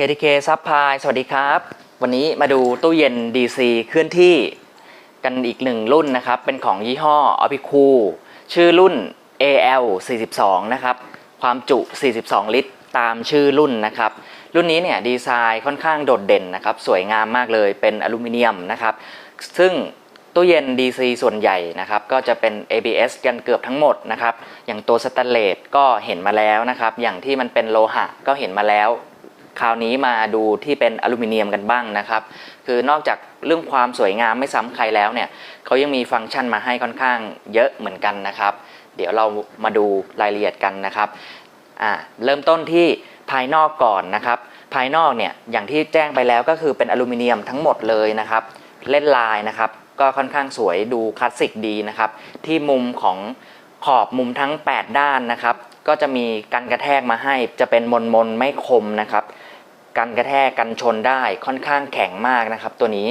KTK Supply สวัสดีครับ วันนี้มาดูตู้เย็น DC เคลื่อนที่กันอีกหนึ่งรุ่นนะครับ เป็นของยี่ห้อ o p i c o ชื่อรุ่น AL 42นะครับ ความจุ 42 ลิตร ตามชื่อรุ่นนะครับ รุ่นนี้เนี่ยดีไซน์ค่อนข้างโดดเด่นนะครับ สวยงามมากเลยเป็นอลูมิเนียมนะครับ ซึ่งตู้เย็น DC ส่วนใหญ่นะครับ ก็จะเป็น ABS กันเกือบทั้งหมดนะครับ อย่างตัวสแตนเลสก็เห็นมาแล้วนะครับ อย่างที่มันเป็นโลหะก็เห็นมาแล้ว คราวนี้มาดูที่เป็นอลูมิเนียมกันบ้างนะครับ คือนอกจากเรื่องความสวยงามไม่ซ้ำใครแล้วเนี่ยเขายังมีฟังก์ชันมาให้ค่อนข้างเยอะเหมือนกันนะครับ เดี๋ยวเรามาดูรายละเอียดกันนะครับอ่าเริ่มต้นที่ภายนอกก่อนนะครับ ภายนอกเนี่ยอย่างที่แจ้งไปแล้วก็คือเป็นอลูมิเนียมทั้งหมดเลยนะครับ เล่นลายนะครับ ก็ค่อนข้างสวยดูคลาสสิกดีนะครับ ที่มุมของขอบมุมทั้ง 8 ด้านนะครับ ก็จะมีกันกระแทกมาให้จะเป็นมนมนๆไม่คมนะครับ กันกระแทกกันชนได้ค่อนข้างแข็งมากนะครับ ตัวนี้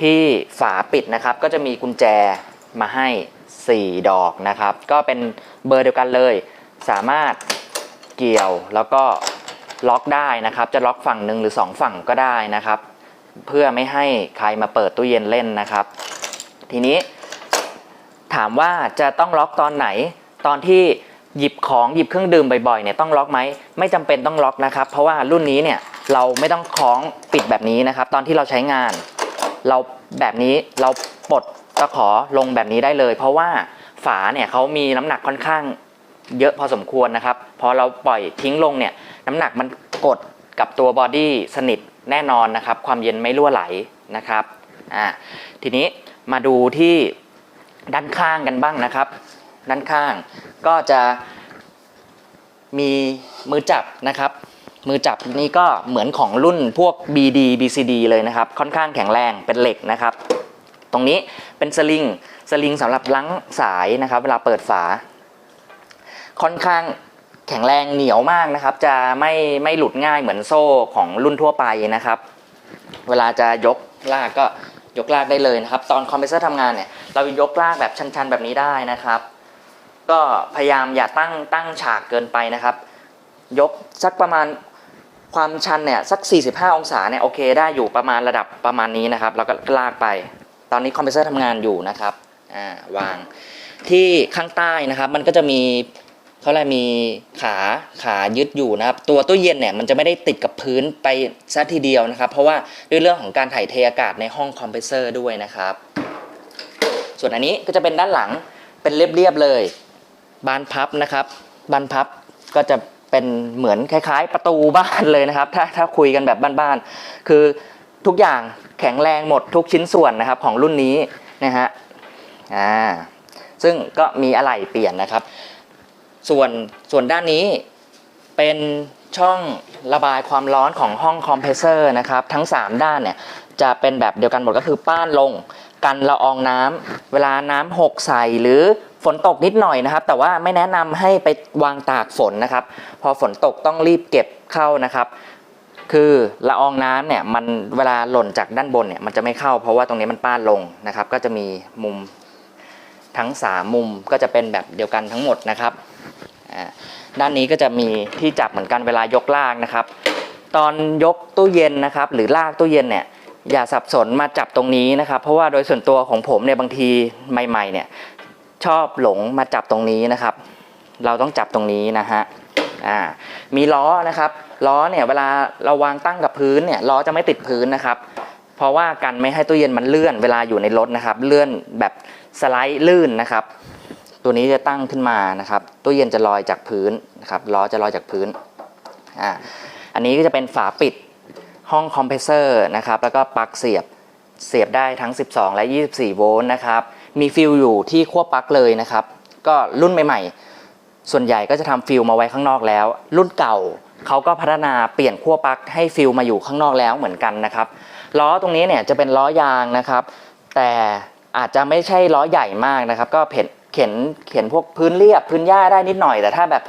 ที่ฝาปิดนะครับก็จะมีกุญแจมาให้ 4 ดอกนะครับ ก็เป็นเบอร์เดียวกันเลย สามารถเกี่ยวแล้วก็ล็อกได้นะครับ จะล็อกฝั่งหนึ่งหรือ 2 ฝั่งก็ได้นะครับ เพื่อไม่ให้ใครมาเปิดตู้เย็นเล่นนะครับ ทีนี้ถามว่าจะต้องล็อกตอนไหนตอนที่ หยิบของหยิบเครื่องดื่มบ่อยๆเนี่ยต้องล็อกไหมไม่จำเป็นต้องล็อกนะครับ เพราะว่ารุ่นนี้เนี่ยเราไม่ต้องคล้องปิดแบบนี้นะครับ ตอนที่เราใช้งาน เราแบบนี้เราปลดตะขอลงแบบนี้ได้เลย เพราะว่าฝาเนี่ยเขามีน้ำหนักค่อนข้างเยอะพอสมควรนะครับ พอเราปล่อยทิ้งลงเนี่ยน้ำหนักมันกดกับตัวบอดี้สนิทแน่นอนนะครับ ความเย็นไม่รั่วไหลนะครับอ่าทีนี้มาดูที่ด้านข้างกันบ้างนะครับ ด้านข้าง ก็จะมีมือจับนะครับ มือจับนี้ก็เหมือนของรุ่นพวก BD BCD เลยนะครับ ค่อนข้างแข็งแรงเป็นเหล็กนะครับ ตรงนี้เป็นสลิงสลิงสำหรับลังสายนะครับ เวลาเปิดฝา ค่อนข้างแข็งแรงเหนียวมากนะครับ จะไม่ไม่หลุดง่ายเหมือนโซ่ของรุ่นทั่วไปนะครับ เวลาจะยกลากก็ยกลากได้เลยนะครับ ตอนคอมเพรสเซอร์ทำงานเนี่ยเรายกลากแบบชันๆแบบนี้ได้นะครับ ก็พยายามอย่าตั้งตั้งฉากเกินไปนะครับ ยกสักประมาณความชันเนี่ยสัก 45 องศาเนี่ยโอเคได้อยู่ประมาณระดับประมาณนี้นะครับแล้วก็ลากไป ตอนนี้คอมเพรสเซอร์ทำงานอยู่นะครับอ่าวางที่ข้างใต้นะครับ มันก็จะมีเขาเรียกมีขาขายึดอยู่นะครับ ตัวตู้เย็นเนี่ยมันจะไม่ได้ติดกับพื้นไปซะทีเดียวนะครับ เพราะว่าด้วยเรื่องของการถ่ายเทอากาศในห้องคอมเพรสเซอร์ด้วยนะครับ ส่วนอันนี้ก็จะเป็นด้านหลังเป็นเรียบๆเลย บานพับนะครับ บานพับก็จะเป็นเหมือนคล้าย ๆ ประตูบ้านเลยนะครับ ถ้าถ้าคุยกันแบบบ้านๆคือทุกอย่างแข็งแรงหมดทุกชิ้นส่วนนะครับของรุ่นนี้นะฮะอ่าซึ่งก็มีอะไหล่เปลี่ยนนะครับ ส่วนส่วนด้านนี้เป็นช่องระบายความร้อนของห้องคอมเพรสเซอร์นะครับ ทั้ง 3 ด้านเนี่ยจะเป็นแบบเดียวกันหมดก็คือป้านลงกันละอองน้ำเวลาน้ำหกใส่หรือ ฝนตกนิดหน่อยนะครับ แต่ว่าไม่แนะนำให้ไปวางตากฝนนะครับ พอฝนตกต้องรีบเก็บเข้านะครับ คือละอองน้ำเนี่ยมันเวลาหล่นจากด้านบนเนี่ยมันจะไม่เข้า เพราะว่าตรงนี้มันป้านลงนะครับ ก็จะมีมุมทั้ง 3 มุมก็จะเป็นแบบเดียวกันทั้งหมดนะครับอ่าด้านนี้ก็จะมีที่จับเหมือนกันเวลายกลากนะครับ ตอนยกตู้เย็นนะครับ หรือลากตู้เย็นเนี่ยอย่าสับสนมาจับตรงนี้นะครับ เพราะว่าโดยส่วนตัวของผมเนี่ยบางทีใหม่ๆเนี่ย ชอบหลงมาจับตรงนี้นะครับ เราต้องจับตรงนี้นะฮะอ่ามีล้อนะครับล้อเนี่ยเวลาเราวางตั้งกับพื้นเนี่ยล้อจะไม่ติดพื้นนะครับ เพราะว่ากันไม่ให้ตู้เย็นมันเลื่อนเวลาอยู่ในรถนะครับ เลื่อนแบบสไลด์ลื่นนะครับ ตัวนี้จะตั้งขึ้นมานะครับตู้เย็นจะลอยจากพื้นนะครับล้อจะลอยจากพื้นอ่าอันนี้ก็จะเป็นฝาปิดห้องคอมเพรสเซอร์นะครับแล้วก็ปลั๊กเสียบเสียบได้ทั้ง 12 และ 24 โวลต์นะครับ มีฟิลอยู่ที่ขั้วปลั๊กเลยนะครับ ก็รุ่นใหม่ๆ ส่วนใหญ่ก็จะทำฟิลมาไว้ข้างนอกแล้ว รุ่นเก่าเขาก็พัฒนาเปลี่ยนขั้วปลั๊กให้ฟิลมาอยู่ข้างนอกแล้วเหมือนกันนะครับล้อตรงนี้เนี่ยจะเป็นล้อยางนะครับ แต่อาจจะไม่ใช่ล้อใหญ่มากนะครับ ก็เข็นเข็นเข็นพวกพื้นเรียบพื้นหญ้าได้นิดหน่อย แต่ถ้าแบบ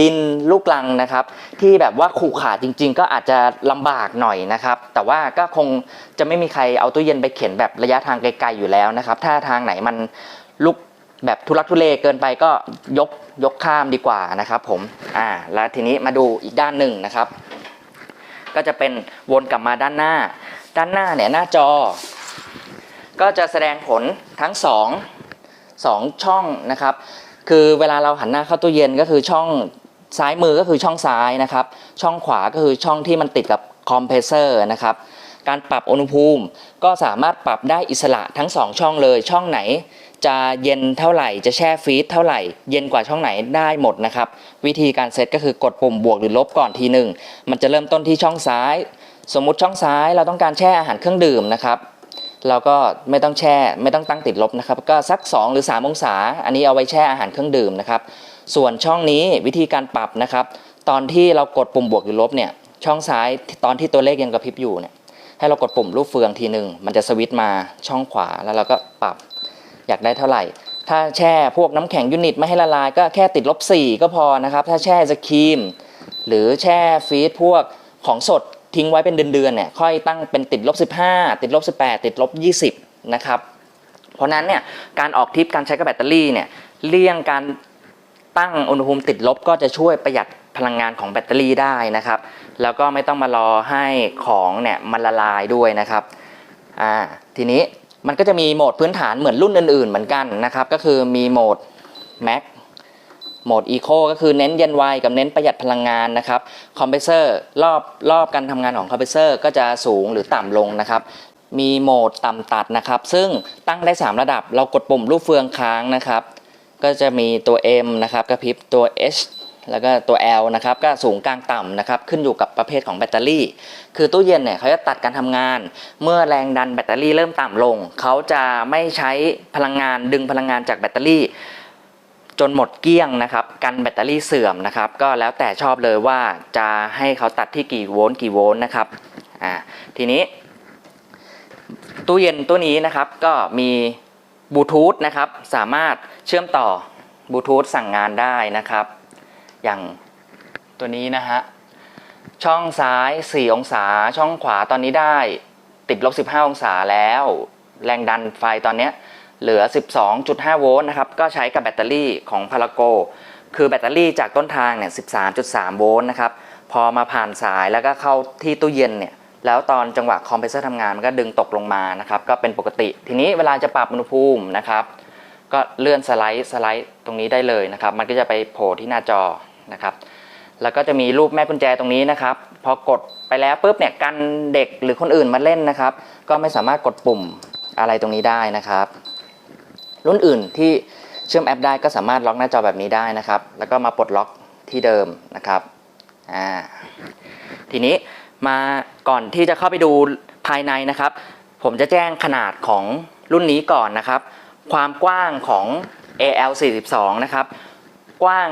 ดินลูกลังนะครับ ที่แบบว่าขู่ขาจริง ๆ ก็อาจจะลำบากหน่อยนะครับ แต่ว่าก็คงจะไม่มีใครเอาตู้เย็นไปเข็นแบบระยะทางไกลๆอยู่แล้วนะครับ ถ้าทางไหนมันลุกแบบทุลักทุเลเกินไปก็ยกยกข้ามดีกว่านะครับผมอ่าแล้วทีนี้มาดูอีกด้านหนึ่งนะครับ ก็จะเป็นวนกลับมาด้านหน้า ด้านหน้าเนี่ยหน้าจอ ก็จะแสดงผลทั้งสองสองช่องนะครับ คือเวลาเราหันหน้าเข้าตู้เย็นก็คือช่อง ซ้ายมือก็คือช่องซ้ายนะครับ ช่องขวาก็คือช่องที่มันติดกับคอมเพรสเซอร์นะครับ การปรับอุณหภูมิก็สามารถปรับได้อิสระทั้งสองช่องเลย ช่องไหนจะเย็นเท่าไหร่จะแช่ฟรีซเท่าไหร่ เย็นกว่าช่องไหนได้หมดนะครับ วิธีการเซตก็คือกดปุ่มบวกหรือลบก่อนทีหนึ่งมันจะเริ่มต้นที่ช่องซ้าย สมมุติช่องซ้ายเราต้องการแช่อาหารเครื่องดื่มนะครับ เราก็ไม่ต้องแช่ไม่ต้องตั้งติดลบนะครับ ก็สัก 2 หรือ 3 องศา อันนี้เอาไว้แช่อาหารเครื่องดื่มนะครับ ส่วนช่องนี้วิธีการปรับนะครับ ตอนที่เรากดปุ่มบวกหรือลบเนี่ยช่องซ้ายตอนที่ตัวเลขยังกระพริบอยู่เนี่ยให้เรากดปุ่มรูปเฟืองทีหนึ่งมันจะสวิตช์มาช่องขวาแล้วเราก็ปรับอยากได้เท่าไหร่ ถ้าแช่พวกน้ำแข็งยูนิตไม่ให้ละลายก็แค่ติดลบ4ก็พอนะครับ ถ้าแช่ไอศครีม หรือแช่ฟรีซพวกของสดทิ้งไว้เป็นเดือนๆเนี่ยค่อยตั้งเป็นติดลบ15 ติดลบ18 ติดลบ20นะครับเพราะฉะนั้นเนี่ยการออกทริปการใช้กับแบตเตอรี่เนี่ยเลี่ยงการ ตั้งอุณหภูมิติดลบก็จะช่วยประหยัดพลังงานของแบตเตอรี่ได้นะครับ แล้วก็ไม่ต้องมารอให้ของเนี่ยมันละลายด้วยนะครับอ่าทีนี้มันก็จะมีโหมดพื้นฐานเหมือนรุ่นอื่น ๆ เหมือนกันนะครับ ก็คือมีโหมด Max โหมด Eco ก็คือเน้นเย็นไวกับเน้นประหยัดพลังงานนะครับคอมเพรสเซอร์รอบรอบการทำงานของคอมเพรสเซอร์ก็จะสูงหรือต่ำลงนะครับมีโหมดต่ำตัดนะครับ ซึ่งตั้งได้ 3 ระดับเรากดปุ่มรูปเฟืองค้างนะครับ ก็จะมีตัว M นะครับกระพริบตัว H แล้วก็ตัว L นะครับก็สูงกลางต่ำนะครับขึ้นอยู่กับประเภทของแบตเตอรี่ คือตู้เย็นเนี่ยเขาจะตัดการทำงาน เมื่อแรงดันแบตเตอรี่เริ่มต่ำลง เขาจะไม่ใช้พลังงานดึงพลังงานจากแบตเตอรี่ จนหมดเกลี้ยงนะครับกันแบตเตอรี่เสื่อมนะครับก็แล้วแต่ชอบเลยว่าจะให้เขาตัดที่กี่โวลต์กี่โวลต์นะครับอ่าทีนี้ ตู้เย็นตัวนี้นะครับก็มี บลูทูธนะครับสามารถเชื่อมต่อบลูทูธสั่งงานได้นะครับ อย่างตัวนี้นะฮะช่องซ้าย 4 องศา ช่องขวาตอนนี้ได้ติดลบ 15 องศาแล้ว แรงดันไฟตอนนี้เหลือ 12.5 โวลต์นะครับ ก็ใช้กับแบตเตอรี่ของพาราโก คือแบตเตอรี่จากต้นทางเนี่ย 13.3 โวลต์นะครับ พอมาผ่านสายแล้วก็เข้าที่ตู้เย็นเนี่ย แล้วตอนจังหวะคอมเพรสเซอร์ทำงานมันก็ดึงตกลงมานะครับก็เป็นปกติ ทีนี้เวลาจะปรับอุณหภูมินะครับ ก็เลื่อนสไลด์สไลด์ตรงนี้ได้เลยนะครับ มันก็จะไปโผล่ที่หน้าจอนะครับ แล้วก็จะมีรูปแม่กุญแจตรงนี้นะครับ พอกดไปแล้วปุ๊บเนี่ยกันเด็กหรือคนอื่นมาเล่นนะครับ ก็ไม่สามารถกดปุ่มอะไรตรงนี้ได้นะครับ รุ่นอื่นที่เชื่อมแอปได้ก็สามารถล็อกหน้าจอแบบนี้ได้นะครับ แล้วก็มาปลดล็อกที่เดิมนะครับอ่าทีนี้ มาก่อนที่จะเข้าไปดูภายในนะครับ ผมจะแจ้งขนาดของรุ่นนี้ก่อนนะครับ ความกว้างของ AL42 นะครับ กว้าง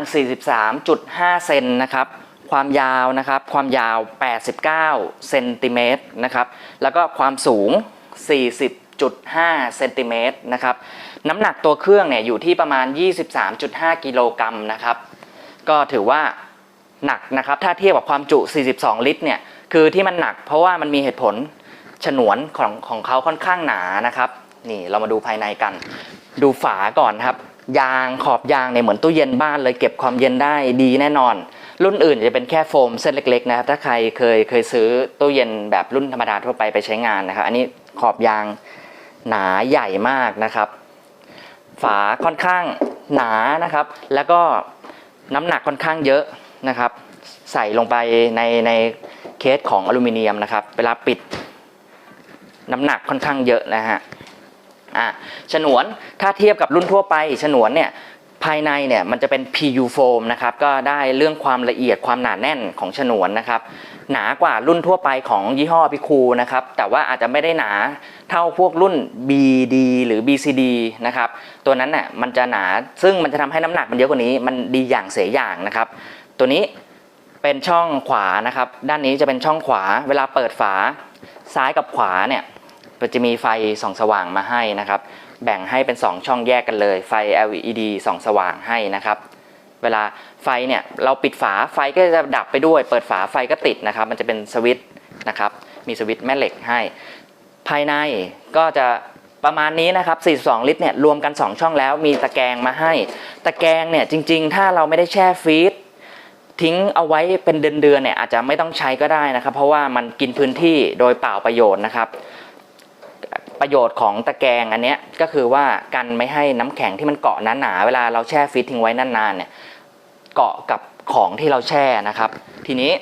43.5 เซนนะครับ ความยาวนะครับ ความยาว 89 เซนติเมตรนะครับ แล้วก็ความสูง 40.5 เซนติเมตรนะครับ น้ำหนักตัวเครื่องเนี่ยอยู่ที่ประมาณ 23.5 กิโลกรัมนะครับ ก็ถือว่าหนักนะครับ ถ้าเทียบกับความจุ 42 ลิตรเนี่ย คือที่มันหนักเพราะว่ามันมีเหตุผลฉนวนของของเขาค่อนข้างหนานะครับ นี่เรามาดูภายในกัน ดูฝาก่อนครับ ยางขอบยางเนี่ยเหมือนตู้เย็นบ้านเลยเก็บความเย็นได้ดีแน่นอน รุ่นอื่นจะเป็นแค่โฟมเส้นเล็กๆนะครับ ถ้าใครเคยเคยซื้อตู้เย็นแบบรุ่นธรรมดาทั่วไปไปใช้งานนะครับ อันนี้ขอบยางหนาใหญ่มากนะครับ ฝาค่อนข้างหนานะครับ แล้วก็น้ำหนักค่อนข้างเยอะนะครับ ใส่ลงไปในใน เคสของอลูมิเนียมนะครับ เวลาปิดน้ำหนักค่อนข้างเยอะนะฮะอะฉนวนถ้าเทียบกับรุ่นทั่วไป ฉนวนเนี่ยภายในเนี่ยมันจะเป็น PU foam นะครับก็ได้เรื่องความละเอียดความหนาแน่นของฉนวนนะครับ หนากว่ารุ่นทั่วไปของยี่ห้อพิคูนะครับ แต่ว่าอาจจะไม่ได้หนาเท่าพวกรุ่น BD หรือ BCD นะครับ ตัวนั้นน่ะมันจะหนาซึ่งมันจะทำให้น้ำหนักมันเยอะกว่านี้ มันดีอย่างเสียอย่างนะครับ ตัวนี้ เป็นช่องขวานะครับ ด้านนี้จะเป็นช่องขวา เวลาเปิดฝาซ้ายกับขวาเนี่ยมันจะมีไฟส่องสว่างมาให้นะครับ แบ่งให้เป็น 2 ช่องแยกกันเลย ไฟ LED ส่องสว่างให้นะครับ เวลาไฟเนี่ยเราปิดฝาไฟก็จะดับไปด้วย เปิดฝาไฟก็ติดนะครับ มันจะเป็นสวิตช์นะครับ มีสวิตช์แม่เหล็กให้ ภายในก็จะประมาณนี้นะครับ 42 ลิตรเนี่ยรวมกัน 2 ช่องแล้ว มีตะแกรงมาให้ ตะแกรงเนี่ยจริง ๆ ถ้าเราไม่ได้แช่ฟรีซ ทิ้งเอาไว้เป็นเดือนๆเนี่ยอาจจะไม่ต้องใช้ก็ได้นะครับ เพราะว่ามันกินพื้นที่โดยเปล่าประโยชน์นะครับประโยชน์ของตะแกรงอันนี้ก็คือว่ากันไม่ให้น้ำแข็งที่มันเกาะหนาๆเวลาเราแช่ฟรีซทิ้งไว้นานๆเนี่ยเกาะกับของที่เราแช่นะครับ ทีนี้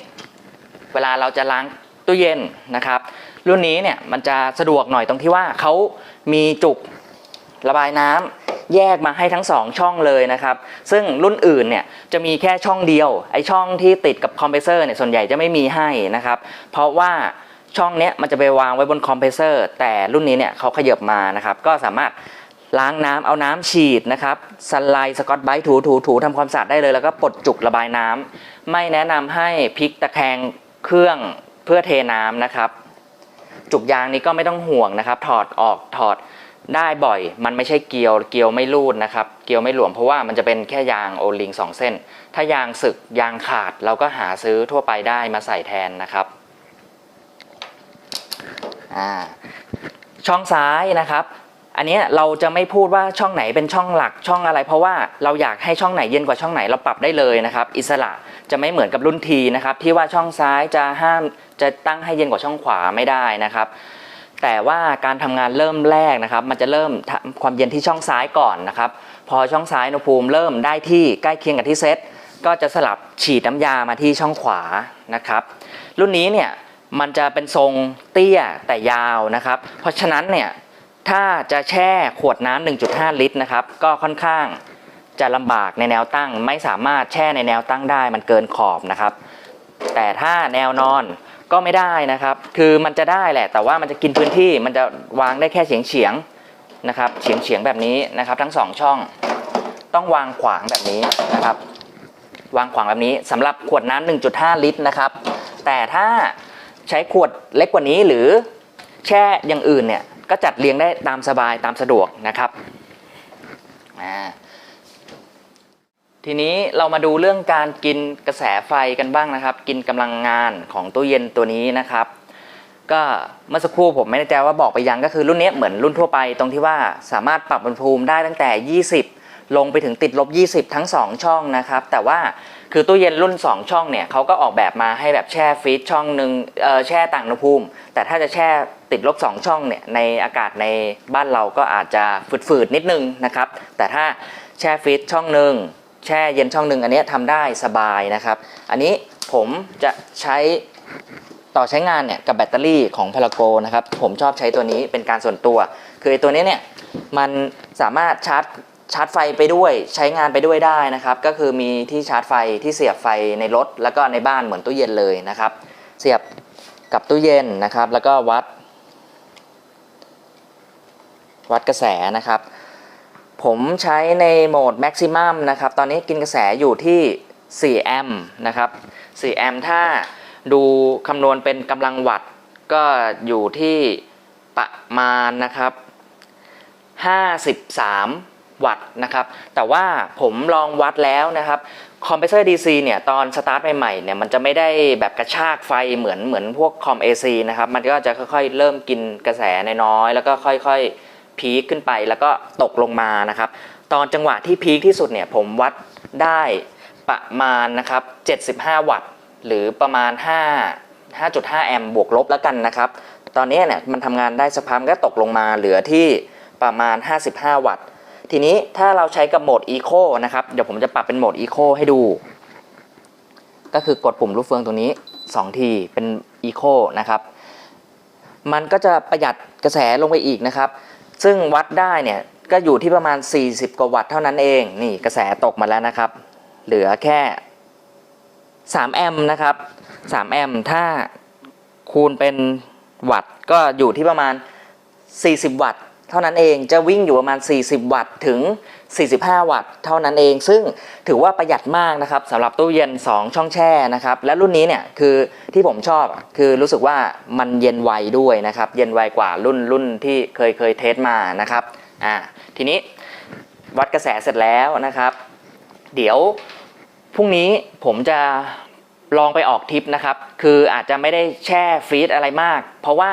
เวลาเราจะล้างตู้เย็นนะครับ รุ่นนี้เนี่ยมันจะสะดวกหน่อยตรงที่ว่าเขามีจุกระบายน้ำ แยกมาให้ทั้งสองช่องเลยนะครับ ซึ่งรุ่นอื่นเนี่ยจะมีแค่ช่องเดียว ไอช่องที่ติดกับคอมเพรสเซอร์เนี่ยส่วนใหญ่จะไม่มีให้นะครับ เพราะว่าช่องเนี้ยมันจะไปวางไว้บนคอมเพรสเซอร์แต่รุ่นนี้เนี่ยเขาขยับมานะครับ ก็สามารถล้างน้ำเอาน้ำฉีดนะครับสไลด์สกอตไบรท์ถูถูถูทำความสะอาดได้เลย แล้วก็ปลดจุกระบายน้ำไม่แนะนำให้พลิกตะแคงเครื่องเพื่อเทน้ำนะครับ จุกยางนี้ก็ไม่ต้องห่วงนะครับ ถอดออกถอด ได้บ่อย มันไม่ใช่เกลียว เกลียวไม่รูดนะครับ เกลียวไม่หลวมเพราะว่ามันจะเป็นแค่ยางโอลิงสองเส้น ถ้ายางสึกยางขาดเราก็หาซื้อทั่วไปได้มาใส่แทนนะครับอ่าช่องซ้ายนะครับ อันนี้เราจะไม่พูดว่าช่องไหนเป็นช่องหลักช่องอะไร เพราะว่าเราอยากให้ช่องไหนเย็นกว่าช่องไหนเราปรับได้เลยนะครับ อิสระจะไม่เหมือนกับรุ่นทีนะครับ ที่ว่าช่องซ้ายจะห้ามจะตั้งให้เย็นกว่าช่องขวาไม่ได้นะครับ แต่ว่าการทำงานเริ่มแรกนะครับ มันจะเริ่มความเย็นที่ช่องซ้ายก่อนนะครับ พอช่องซ้ายอุณหภูมิเริ่มได้ที่ใกล้เคียงกับที่เซตก็จะสลับฉีดน้ำยามาที่ช่องขวานะครับ รุ่นนี้เนี่ยมันจะเป็นทรงเตี้ยแต่ยาวนะครับ เพราะฉะนั้นเนี่ยถ้าจะแช่ขวดน้ำ1.5 ลิตรนะครับ ก็ค่อนข้างจะลำบากในแนวตั้ง ไม่สามารถแช่ในแนวตั้งได้มันเกินขอบนะครับ แต่ถ้าแนวนอน ก็ไม่ได้นะครับ คือมันจะได้แหละ แต่ว่ามันจะกินพื้นที่มันจะวางได้แค่เฉียงเฉียงนะครับเฉียงเฉียงแบบนี้นะครับ ทั้งสองช่อง ต้องวางขวางแบบนี้นะครับ วางขวางแบบนี้สำหรับขวดน้ำ1.5 ลิตรนะครับ แต่ถ้าใช้ขวดเล็กกว่านี้หรือแช่อย่างอื่นเนี่ยก็จัดเรียงได้ตามสบายตามสะดวกนะครับอ่า ทีนี้เรามาดูเรื่องการกินกระแสไฟกันบ้างนะครับ กินกำลังงานของตู้เย็นตัวนี้นะครับ ก็เมื่อสักครู่ผมไม่แน่ใจว่าบอกไปยังก็คือรุ่นนี้เหมือนรุ่นทั่วไป ตรงที่ว่าสามารถปรับอุณหภูมิได้ตั้งแต่ 20 ลงไปถึงติดลบ 20 ทั้ง 2 ช่องนะครับ แต่ว่าคือตู้เย็นรุ่น 2 ช่องเนี่ยเขาก็ออกแบบมาให้แบบแช่ฟรีซช่องหนึ่งแช่ต่างอุณหภูมิ แต่ถ้าจะแช่ติดลบ 2 ช่องเนี่ยในอากาศในบ้านเราก็อาจจะฝืดๆนิดนึงนะครับ แต่ถ้าแช่ฟรีซช่องหนึ่ง แช่เย็นช่องหนึ่งอันนี้ทำได้สบายนะครับ อันนี้ผมจะใช้ต่อใช้งานเนี่ยกับแบตเตอรี่ของพาราโกนะครับ ผมชอบใช้ตัวนี้เป็นการส่วนตัว คือตัวนี้เนี่ยมันสามารถชาร์จชาร์จไฟไปด้วยใช้งานไปด้วยได้นะครับ ก็คือมีที่ชาร์จไฟที่เสียบไฟในรถ แล้วก็ในบ้านเหมือนตู้เย็นเลยนะครับ เสียบกับตู้เย็นนะครับ แล้วก็วัด วัดกระแสนะครับ ผมใช้ในโหมด maximum นะครับ ตอนนี้กินกระแสอยู่ที่ 4 แอมป์นะครับ4แอมป์ถ้าดูคำนวณเป็นกำลังวัตต์ก็อยู่ที่ประมาณนะครับ 53 วัตต์นะครับ แต่ว่าผมลองวัดแล้วนะครับ คอมเพรสเซอร์ DC เนี่ยตอนสตาร์ทใหม่ๆเนี่ยมันจะไม่ได้แบบกระชากไฟเหมือนเหมือนพวกคอม AC นะครับ มันก็จะค่อยๆ เริ่มกินกระแสน้อยๆแล้วก็ค่อยๆ พีคขึ้นไปแล้วก็ตกลงมานะครับ ตอนจังหวะที่พีคที่สุดเนี่ยผมวัดได้ประมาณนะครับ 75 วัตต์ หรือประมาณ 5 5.5 แอมป์บวกลบแล้วกันนะครับ ตอนนี้เนี่ยมันทำงานได้สักพักก็ตกลงมาเหลือที่ประมาณ 55 วัตต์ ทีนี้ถ้าเราใช้กับโหมด Eco นะครับ เดี๋ยวผมจะปรับเป็นโหมด Eco ให้ดู ก็คือกดปุ่มลูกเฟืองตรงนี้ 2 ทีเป็น Eco นะครับ มันก็จะประหยัดกระแสลงไปอีกนะครับ ซึ่งวัดได้เนี่ยก็อยู่ที่ประมาณ 40 กว่าวัตต์เท่านั้นเอง นี่กระแสตกมาแล้วนะครับ เหลือแค่ 3 แอมป์นะครับ 3 แอมป์ถ้าคูณเป็นวัตต์ก็อยู่ที่ประมาณ 40 วัตต์ เท่านั้นเองจะวิ่งอยู่ประมาณ 40 วัตต์ถึง 45 วัตต์ เท่านั้นเอง ซึ่งถือว่าประหยัดมากนะครับสำหรับตู้เย็น 2 ช่องแช่นะครับและรุ่นนี้เนี่ยคือที่ผมชอบคือรู้สึกว่ามันเย็นไวด้วยนะครับเย็นไวกว่ารุ่นรุ่นที่เคยเคยเทสมานะครับอ่าทีนี้วัดกระแสเสร็จแล้วนะครับ เดี๋ยวพรุ่งนี้ผมจะ ลองไปออกทริปนะครับ คืออาจจะไม่ได้แช่ฟรีซอะไรมาก เพราะว่า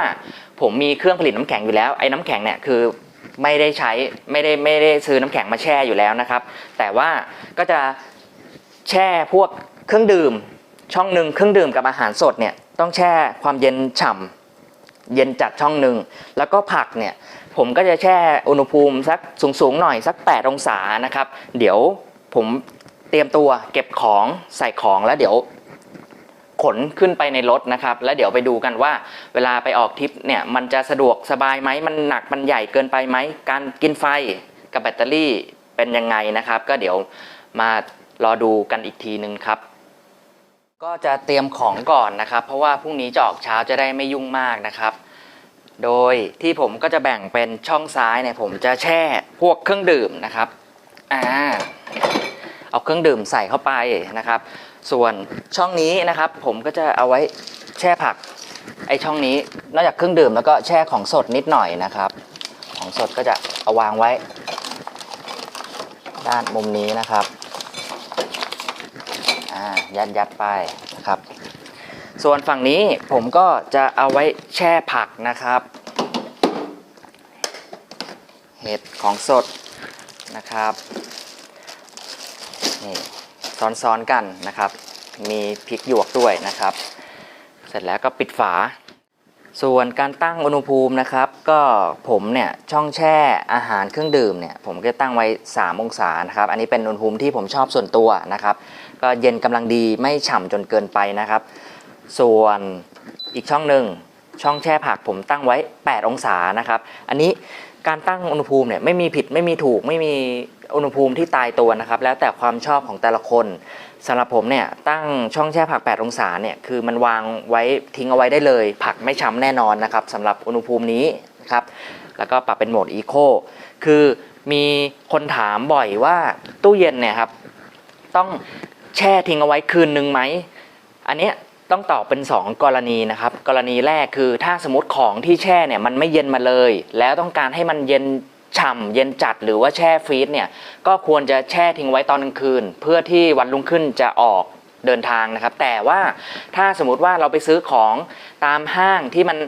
ผมมีเครื่องผลิตน้ำแข็งอยู่แล้ว ไอ้น้ำแข็งเนี่ยคือไม่ได้ใช้ไม่ได้ไม่ได้ซื้อน้ำแข็งมาแช่อยู่แล้วนะครับ แต่ว่าก็จะแช่พวกเครื่องดื่ม ช่องหนึ่งเครื่องดื่มกับอาหารสดเนี่ยต้องแช่ความเย็นฉ่ำเย็นจัดช่องหนึ่งแล้วก็ผักเนี่ยผมก็จะแช่อุณหภูมิสักสูงๆหน่อยสัก 8 องศานะครับ เดี๋ยวผมเตรียมตัวเก็บของใส่ของแล้วเดี๋ยว ขนขึ้นไปในรถนะครับ แล้วเดี๋ยวไปดูกันว่า เวลาไปออกทริปเนี่ยมันจะสะดวกสบายไหมมันหนักมันใหญ่เกินไปไหมการกินไฟกับแบตเตอรี่เป็นยังไงนะครับ ก็เดี๋ยวมารอดูกันอีกทีนึงครับ ก็จะเตรียมของก่อนนะครับ เพราะว่าพรุ่งนี้จะออกเช้าจะได้ไม่ยุ่งมากนะครับ โดยที่ผมก็จะแบ่งเป็นช่องซ้ายเนี่ยผมจะแช่พวกเครื่องดื่มนะครับอ่าเอาเครื่องดื่มใส่เข้าไปนะครับ ส่วนช่องนี้นะครับ ผมก็จะเอาไว้แช่ผัก ไอช่องนี้นอกจากเครื่องดื่มแล้วก็แช่ของสดนิดหน่อยนะครับ ของสดก็จะเอาวางไว้ ด้านมุมนี้นะครับอ่ายัดยัดไปนะครับ ส่วนฝั่งนี้ผมก็จะเอาไว้แช่ผักนะครับ เห็ดของสดนะครับนี่ ซ้อนๆกันนะครับ มีพริกหยวกด้วยนะครับ เสร็จแล้วก็ปิดฝา ส่วนการตั้งอุณหภูมินะครับ ก็ผมเนี่ยช่องแช่อาหารเครื่องดื่มเนี่ยผมก็ตั้งไว้ 3 องศานะครับ อันนี้เป็นอุณหภูมิที่ผมชอบส่วนตัวนะครับ ก็เย็นกำลังดีไม่ฉ่ำจนเกินไปนะครับ ส่วนอีกช่องหนึ่งช่องแช่ผักผมตั้งไว้ 8 องศานะครับ อันนี้การตั้งอุณหภูมิเนี่ยไม่มีผิดไม่มีถูกไม่มี อุณหภูมิที่ตายตัวนะครับ แล้วแต่ความชอบของแต่ละคนสำหรับผมเนี่ยตั้งช่องแช่ผัก 8 องศาเนี่ยคือมันวางไว้ทิ้งเอาไว้ได้เลย ผักไม่ช้ำแน่นอนนะครับสำหรับอุณหภูมินี้นะครับแล้วก็ปรับเป็นโหมดอีโคคือมีคนถามบ่อยว่าตู้เย็นเนี่ยครับต้องแช่ทิ้งเอาไว้คืนนึงไหม อันเนี้ยต้องตอบเป็น 2 กรณีนะครับ กรณีแรกคือถ้าสมมติของที่แช่เนี่ยมันไม่เย็นมาเลย แล้วต้องการให้มันเย็น ฉ่ำเย็นจัดหรือว่าแช่ฟรีซเนี่ยก็ควรจะแช่ทิ้งไว้ตอนกลางคืน เพื่อที่วันรุ่งขึ้นจะออกเดินทางนะครับ แต่ว่าถ้าสมมติว่าเราไปซื้อของตามห้างที่มัน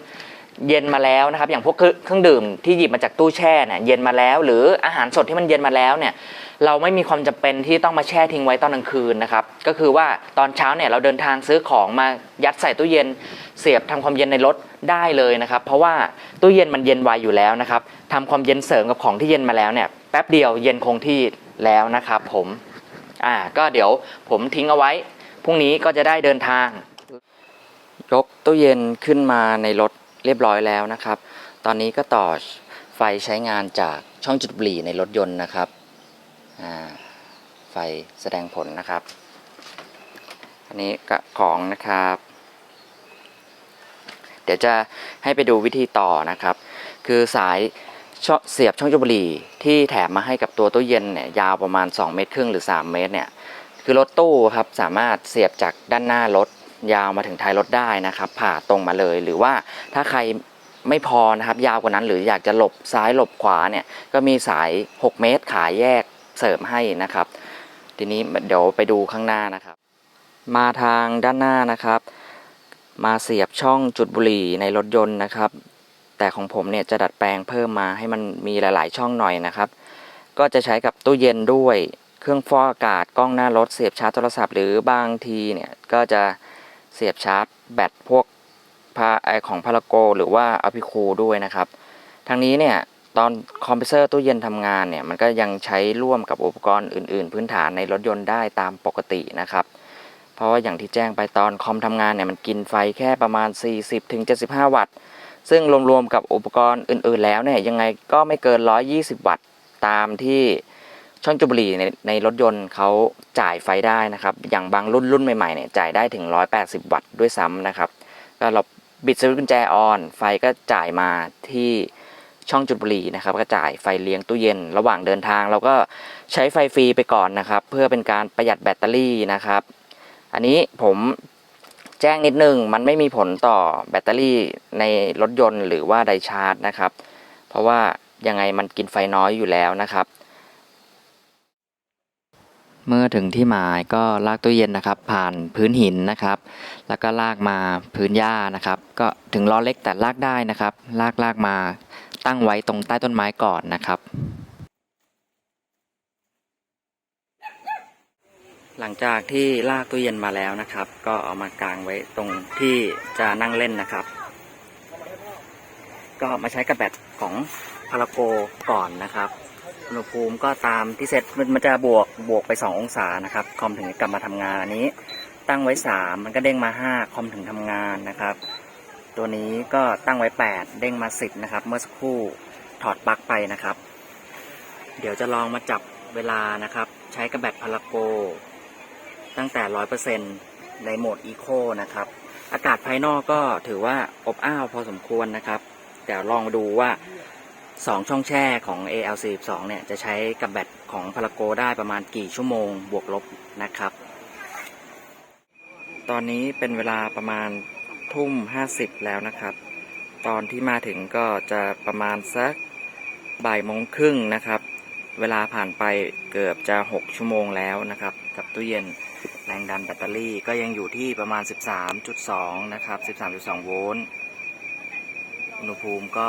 เย็นมาแล้วนะครับ อย่างพวกเครื่องดื่มที่หยิบมาจากตู้แช่เนี่ยเย็นมาแล้ว หรืออาหารสดที่มันเย็นมาแล้วเนี่ยเราไม่มีความจำเป็นที่ต้องมาแช่ทิ้งไว้ตอนกลางคืนนะครับ ก็คือว่าตอนเช้าเนี่ยเราเดินทางซื้อของมายัดใส่ตู้เย็นเสียบทำความเย็นในรถได้เลยนะครับ เพราะว่าตู้เย็นมันเย็นไวอยู่แล้วนะครับทำความเย็นเสริมกับของที่เย็นมาแล้วเนี่ยแป๊บเดียวเย็นคงที่แล้วนะครับ ผมอ่าก็เดี๋ยวผมทิ้งเอาไว้พรุ่งนี้ก็จะได้เดินทาง ยกตู้เย็นขึ้นมาในรถ เรียบร้อยแล้วนะครับ ตอนนี้ก็ต่อไฟใช้งานจากช่องจุดบุหรี่ในรถยนต์นะครับ ไฟแสดงผลนะครับ อันนี้กของนะครับ เดี๋ยวจะให้ไปดูวิธีต่อนะครับ คือสายเสียบช่องจุดบุหรี่ที่แถมมาให้กับตัวตู้เย็นเนี่ยยาวประมาณ 2 เมตรครึ่งหรือ 3 เมตรเนี่ยคือรถตู้ครับสามารถเสียบจากด้านหน้ารถ ยาวมาถึงท้ายรถได้นะครับ ผ่าตรงมาเลย หรือว่าถ้าใครไม่พอนะครับยาวกว่านั้นหรืออยากจะหลบซ้ายหลบขวาเนี่ยก็มีสาย 6 เมตรขายแยกเสริมให้นะครับ ทีนี้เดี๋ยวไปดูข้างหน้านะครับ มาทางด้านหน้านะครับ มาเสียบช่องจุดบุหรี่ในรถยนต์นะครับ แต่ของผมเนี่ยจะดัดแปลงเพิ่มมาให้มันมีหลาย ๆ ช่องหน่อยนะครับ ก็จะใช้กับตู้เย็นด้วย เครื่องฟอกอากาศกล้องหน้ารถเสียบชาร์จโทรศัพท์ หรือบางทีเนี่ยก็จะ เสียบชาร์จแบตพวกพาไอของพาราโกหรือว่าอพิคูด้วยนะครับทางนี้เนี่ยตอนคอมเพรสเซอร์ตู้เย็นทำงานเนี่ยมันก็ยังใช้ร่วมกับอุปกรณ์อื่น ๆ พื้นฐานในรถยนต์ได้ตามปกตินะครับ เพราะว่าอย่างที่แจ้งไปตอนคอมทำงานเนี่ยมันกินไฟแค่ประมาณ 40-75 วัตต์ ซึ่งรวม ๆ กับอุปกรณ์อื่น ๆ แล้วเนี่ยยังไงก็ไม่เกิน 120 วัตต์ตามที่ ช่องจุบุหรี่ในในรถยนต์เขาจ่ายไฟได้นะครับ อย่างบางรุ่นรุ่นใหม่ๆเนี่ยจ่ายได้ถึง 180 วัตต์ด้วยซ้ำนะครับ ก็เราบิดสวิตช์กุญแจออน ไฟก็จ่ายมาที่ช่องจุดบุหรี่นะครับ ก็จ่ายไฟเลี้ยงตู้เย็น ระหว่างเดินทาง เราก็ใช้ไฟฟรีไปก่อนนะครับ เพื่อเป็นการประหยัดแบตเตอรี่นะครับ อันนี้ผมแจ้งนิดนึงมันไม่มีผลต่อแบตเตอรี่ในรถยนต์หรือว่าไดชาร์จนะครับ เพราะว่ายังไงมันกินไฟน้อยอยู่แล้วนะครับ เมื่อถึงที่หมายก็ลากตู้เย็นนะครับ ผ่านพื้นหินนะครับ แล้วก็ลากมาพื้นหญ้านะครับ ก็ถึงล้อเล็กแต่ลากได้นะครับ ลากลากมาตั้งไว้ตรงใต้ต้นไม้ก่อนนะครับ หลังจากที่ลากตู้เย็นมาแล้วนะครับ ก็เอามากางไว้ตรงที่จะนั่งเล่นนะครับ ก็มาใช้กับแบตของพาราโกก่อนนะครับ อุณหภูมิก็ตามที่เซตมันจะบวกบวกไป 2 องศานะครับ คอมถึงกลับมาทำงานอันนี้ ตั้งไว้ 3 มันก็เด้งมา 5 คอมถึงทำงานนะครับ ตัวนี้ก็ตั้งไว้ 8 เด้งมา 10 นะครับ เมื่อสักครู่ถอดปลั๊กไปนะครับ เดี๋ยวจะลองมาจับเวลานะครับ ใช้กับแบตพาราโก ตั้งแต่ 100%ในโหมดอีโคนะครับ อากาศภายนอกก็ถือว่าอบอ้าวพอสมควรนะครับเดี๋ยวลองดูว่า 2 ช่องแช่ของ AL42 เนี่ยจะใช้กับแบตของพาราโกได้ประมาณกี่ชั่วโมงบวกลบนะครับ ตอนนี้เป็นเวลาประมาณทุ่ม 50 แล้วนะครับ ตอนที่มาถึงก็จะประมาณสักบ่ายโมงครึ่งนะครับ เวลาผ่านไปเกือบจะ 6 ชั่วโมงแล้วนะครับ กับตู้เย็นแรงดันแบตเตอรี่ก็ยังอยู่ที่ประมาณ 13.2 นะครับ 13.2 โวลต์อุณหภูมิก็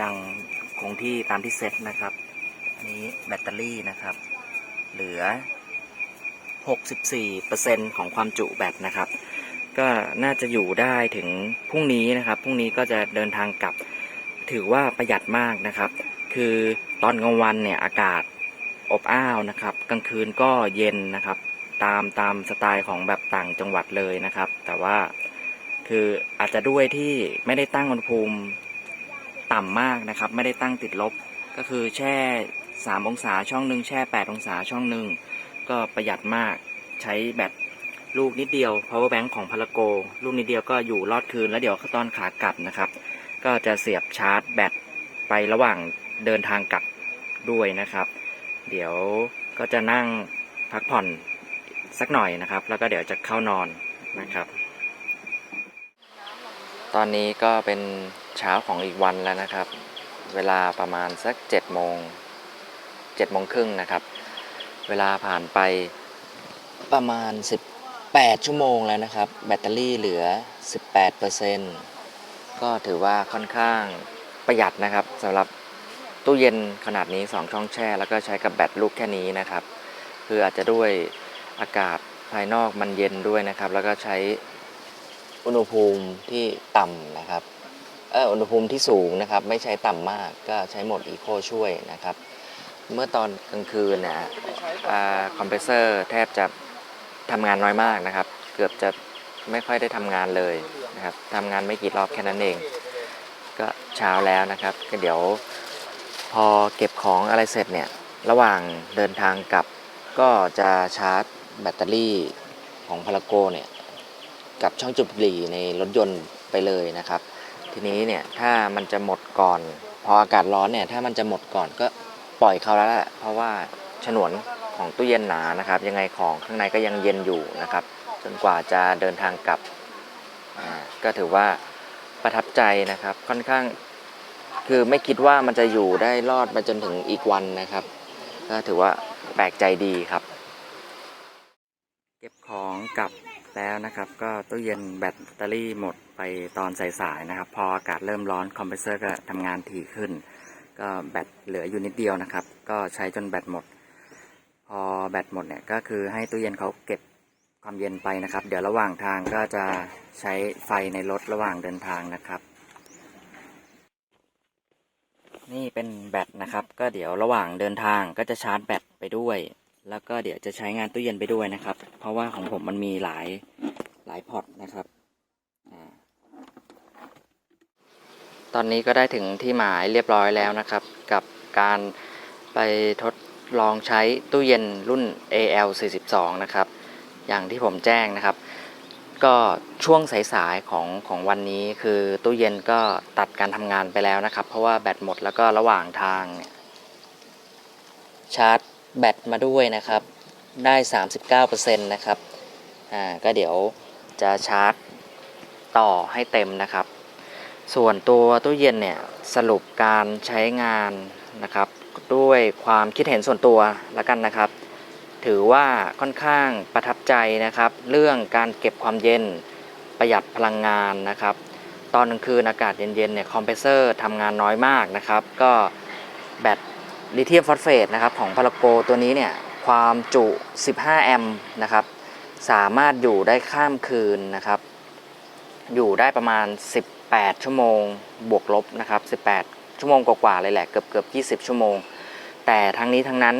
ยัง คงที่ตามที่เซ็ตนะครับนนี้แบตเตอรี่นะครับ เหลือ 64%ของความจุแบตนะครับ ก็น่าจะอยู่ได้ถึงพรุ่งนี้นะครับพรุ่งนี้ก็จะเดินทางกลับ ถือว่าประหยัดมากนะครับ คือตอนกลางวันเนี่ยอากาศอบอ้าวนะครับ กลางคืนก็เย็นนะครับ ตามตามสไตล์ของแบบต่างจังหวัดเลยนะครับ แต่ว่าคืออาจจะด้วยที่ไม่ได้ตั้งอุณหภูมิ ต่ำมากนะครับ ไม่ได้ตั้งติดลบ ก็คือแช่ 3 องศาช่องหนึ่งแช่ 8 องศาช่องหนึ่งก็ประหยัดมากใช้แบตลูกนิดเดียว power bank ของพารโก ลูกนิดเดียวก็อยู่รอดคืน แล้วเดี๋ยวตอนขากลับนะครับ ก็จะเสียบชาร์จแบตไประหว่างเดินทางกลับด้วยนะครับ เดี๋ยวก็จะนั่งพักผ่อนสักหน่อยนะครับ แล้วก็เดี๋ยวจะเข้านอนนะครับ ตอนนี้ก็เป็น เช้าของอีกวันแล้วนะครับ เวลาประมาณสัก7โมง7โมงครึ่งนะครับ เวลาผ่านไปประมาณ 18 ชั่วโมงแล้วนะครับ แบตเตอรี่เหลือ 18%ก็ถือว่าค่อนข้างประหยัดนะครับสำหรับตู้เย็นขนาดนี้ 2 ช่องแช่ แล้วก็ใช้กับแบตลูกแค่นี้นะครับ คืออาจจะด้วยอากาศภายนอกมันเย็นด้วยนะครับ แล้วก็ใช้อุณหภูมิที่ต่ำนะครับ อออุณหภูมิที่สูงนะครับ ไม่ใช้ต่ำมากก็ใช้โหมดอีโคช่วยนะครับ เมื่อตอนกลางคืนเนี่ยคอมเพรสเซอร์แทบจะทำงานน้อยมากนะครับ เกือบจะไม่ค่อยได้ทำงานเลยนะครับทำงานไม่กี่รอบแค่นั้นเอง ก็เช้าแล้วนะครับ ก็เดี๋ยวพอเก็บของอะไรเสร็จเนี่ย ระหว่างเดินทางกลับก็จะชาร์จแบตเตอรี่ของพาราโกเนี่ย กับช่องจุดบุหรี่ในรถยนต์ไปเลยนะครับ ทีนี้เนี่ยถ้ามันจะหมดก่อน พออากาศร้อนเนี่ยถ้ามันจะหมดก่อนก็ปล่อยเขาแล้วแหละเพราะว่าฉนวนของตู้เย็นหนานะครับ ยังไงของข้างในก็ยังเย็นอยู่นะครับ จนกว่าจะเดินทางกลับก็ถือว่าประทับใจนะครับค่อนข้างคือไม่คิดว่ามันจะอยู่ได้รอดไปจนถึงอีกวันนะครับ ก็ถือว่าแปลกใจดีครับ เก็บของกลับ แล้วนะครับ ก็ตู้เย็นแบตเตอรี่หมดไปตอนสายๆนะครับ พออากาศเริ่มร้อนคอมเพรสเซอร์ก็ทำงานถี่ขึ้น ก็แบตเหลืออยู่นิดเดียวนะครับ ก็ใช้จนแบตหมด พอแบตหมดเนี่ยก็คือให้ตู้เย็นเขาเก็บความเย็นไปนะครับ เดี๋ยวระหว่างทางก็จะใช้ไฟในรถระหว่างเดินทางนะครับ นี่เป็นแบตนะครับ ก็เดี๋ยวระหว่างเดินทางก็จะชาร์จแบตไปด้วย แล้วก็เดี๋ยวจะใช้งานตู้เย็นไปด้วยนะครับ เพราะว่าของผมมันมีหลายหลายพอร์ตนะครับตอนนี้ก็ได้ถึงที่หมายเรียบร้อยแล้วนะครับ กับการไปทดลองใช้ตู้เย็นรุ่น AL42 นะครับ อย่างที่ผมแจ้งนะครับ ก็ช่วงสายๆของของวันนี้คือตู้เย็นก็ตัดการทำงานไปแล้วนะครับ เพราะว่าแบตหมดแล้วก็ระหว่างทางเนี่ยชาร์จ แบตมาด้วยนะครับ ได้ 39%นะครับ อ่า ก็เดี๋ยวจะชาร์จต่อให้เต็มนะครับ ส่วนตัวตู้เย็นเนี่ยสรุปการใช้งานนะครับ ด้วยความคิดเห็นส่วนตัวแล้วกันนะครับ ถือว่าค่อนข้างประทับใจนะครับ เรื่องการเก็บความเย็นประหยัดพลังงานนะครับ ตอนกลางคืนอากาศเย็นๆเนี่ยคอมเพรสเซอร์ทำงานน้อยมากนะครับ ก็แบต ลิเธียมฟอสเฟตนะครับของพาราโกตัวนี้เนี่ยความจุ 15 แอมป์นะครับสามารถอยู่ได้ข้ามคืนนะครับ อยู่ได้ประมาณ 18 ชั่วโมงบวกลบนะครับ 18 ชั่วโมงกว่าๆเลยแหละเกือบเกือบ20 ชั่วโมง แต่ทั้งนี้ทั้งนั้น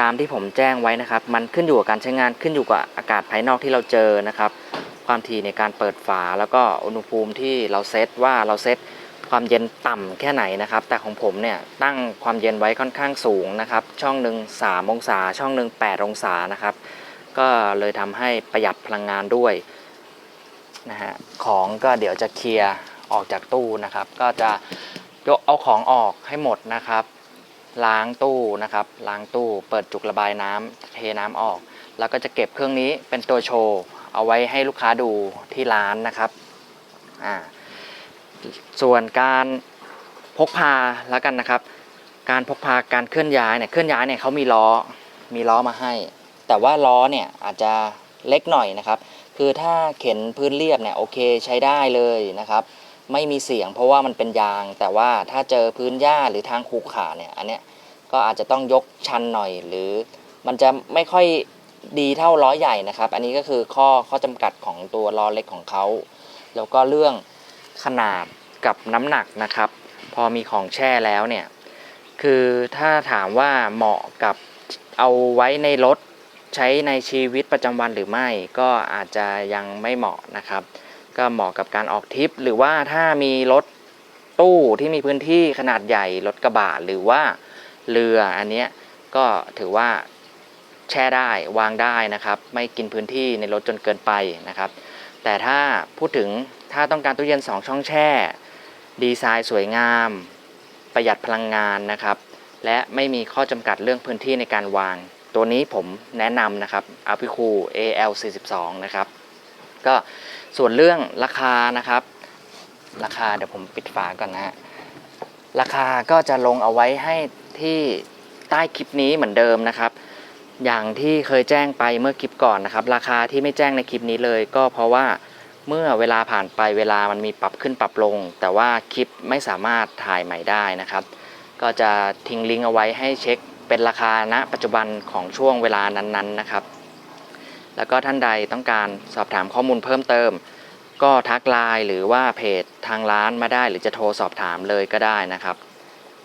ตามที่ผมแจ้งไว้นะครับ มันขึ้นอยู่กับการใช้งานขึ้นอยู่กับอากาศภายนอกที่เราเจอนะครับ ความถี่ในการเปิดฝาแล้วก็อุณหภูมิที่เราเซตว่าเราเซต ความเย็นต่ำแค่ไหนนะครับ แต่ของผมเนี่ยตั้งความเย็นไว้ค่อนข้างสูงนะครับ ช่องหนึ่ง3องศา ช่องหนึ่ง8องศานะครับ ก็เลยทำให้ประหยัดพลังงานด้วยนะฮะของก็เดี๋ยวจะเคลียร์ออกจากตู้นะครับ ก็จะยกเอาของออกให้หมดนะครับ ล้างตู้นะครับ ล้างตู้เปิดจุกระบายน้ำเทน้ำออก แล้วก็จะเก็บเครื่องนี้เป็นตัวโชว์ เอาไว้ให้ลูกค้าดูที่ร้านนะครับอ่า ส่วนการพกพาแล้วกันนะครับ การพกพาการเคลื่อนย้ายเนี่ยเคลื่อนย้ายเนี่ยเขามีล้อมีล้อมาให้ แต่ว่าล้อเนี่ยอาจจะเล็กหน่อยนะครับ คือถ้าเข็นพื้นเรียบเนี่ยโอเคใช้ได้เลยนะครับ ไม่มีเสียงเพราะว่ามันเป็นยาง แต่ว่าถ้าเจอพื้นหญ้าหรือทางขูขาเนี่ยอันเนี้ยก็อาจจะต้องยกชันหน่อย หรือมันจะไม่ค่อยดีเท่าล้อใหญ่นะครับ อันนี้ก็คือข้อข้อจำกัดของตัวล้อเล็กของเขาแล้วก็เรื่อง ขนาดกับน้ำหนักนะครับ พอมีของแช่แล้วเนี่ย คือถ้าถามว่าเหมาะกับเอาไว้ในรถใช้ในชีวิตประจำวันหรือไม่ ก็อาจจะยังไม่เหมาะนะครับ ก็เหมาะกับการออกทริป หรือว่าถ้ามีรถตู้ที่มีพื้นที่ขนาดใหญ่รถกระบะหรือว่าเรืออันเนี้ยก็ถือว่าแช่ได้วางได้นะครับ ไม่กินพื้นที่ในรถจนเกินไปนะครับ แต่ถ้าพูดถึง ถ้าต้องการตู้เย็น 2 ช่องแช่ ดีไซน์สวยงาม ประหยัดพลังงานนะครับ และไม่มีข้อจำกัดเรื่องพื้นที่ในการวาง ตัวนี้ผมแนะนำนะครับ a p i c o AL42 นะครับ ก็ส่วนเรื่องราคานะครับ ราคาเดี๋ยวผมปิดฝาก่อนนะฮะราคาก็จะลงเอาไว้ให้ที่ใต้คลิปนี้เหมือนเดิมนะครับ อย่างที่เคยแจ้งไปเมื่อคลิปก่อนนะครับ ราคาที่ไม่แจ้งในคลิปนี้เลย ก็เพราะว่า เมื่อเวลาผ่านไปเวลามันมีปรับขึ้นปรับลง แต่ว่าคลิปไม่สามารถถ่ายใหม่ได้นะครับ ก็จะทิ้งลิงก์เอาไว้ให้เช็คเป็นราคาณปัจจุบันของช่วงเวลานั้นๆนะครับ แล้วก็ท่านใดต้องการสอบถามข้อมูลเพิ่มเติม ก็ทักไลน์หรือว่าเพจทางร้านมาได้ หรือจะโทรสอบถามเลยก็ได้นะครับ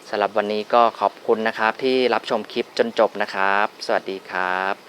สำหรับวันนี้ก็ขอบคุณนะครับที่รับชมคลิปจนจบนะครับ สวัสดีครับ